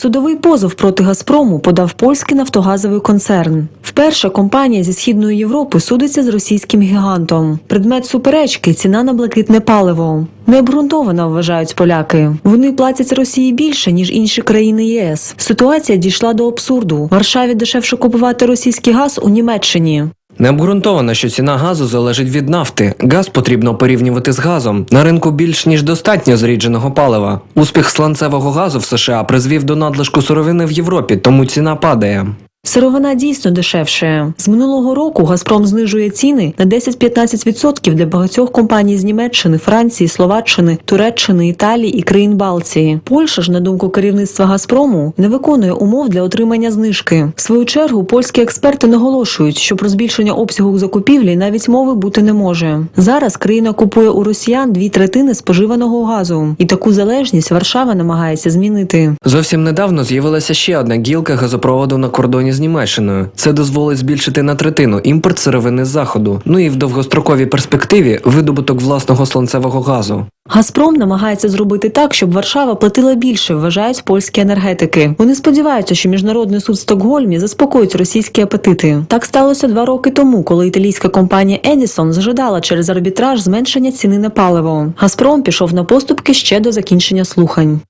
Судовий позов проти Газпрому подав польський нафтогазовий концерн. Вперше компанія зі східної Європи судиться з російським гігантом. Предмет суперечки ціна на блакитне паливо. Необґрунтовано вважають поляки. Вони платять Росії більше ніж інші країни ЄС. Ситуація дійшла до абсурду. Варшаві дешевше купувати російський газ у Німеччині. Не обґрунтовано, що ціна газу залежить від нафти. Газ потрібно порівнювати з газом. На ринку більш ніж достатньо зрідженого палива. Успіх сланцевого газу в США призвів до надлишку сировини в Європі, тому ціна падає. Сировина дійсно дешевше. З минулого року Газпром знижує ціни на 10-15% для багатьох компаній з Німеччини, Франції, Словаччини, Туреччини, Італії і країн Балтії. Польща ж, на думку керівництва Газпрому, не виконує умов для отримання знижки. В свою чергу польські експерти наголошують, що про збільшення обсягу закупівлі навіть мови бути не може. Зараз країна купує у росіян дві третини споживаного газу, і таку залежність Варшава намагається змінити. Зовсім недавно з'явилася ще одна гілка газопроводу на кордоні з Німеччиною. Це дозволить збільшити на третину імпорт сировини з заходу. Ну і в довгостроковій перспективі видобуток власного сланцевого газу. Газпром намагається зробити так, щоб Варшава платила більше, вважають польські енергетики. Вони сподіваються, що міжнародний суд в Стокгольмі заспокоїть російські апетити. Так сталося два роки тому, коли італійська компанія Едісон зажадала через арбітраж зменшення ціни на паливо. Газпром пішов на поступки ще до закінчення слухань.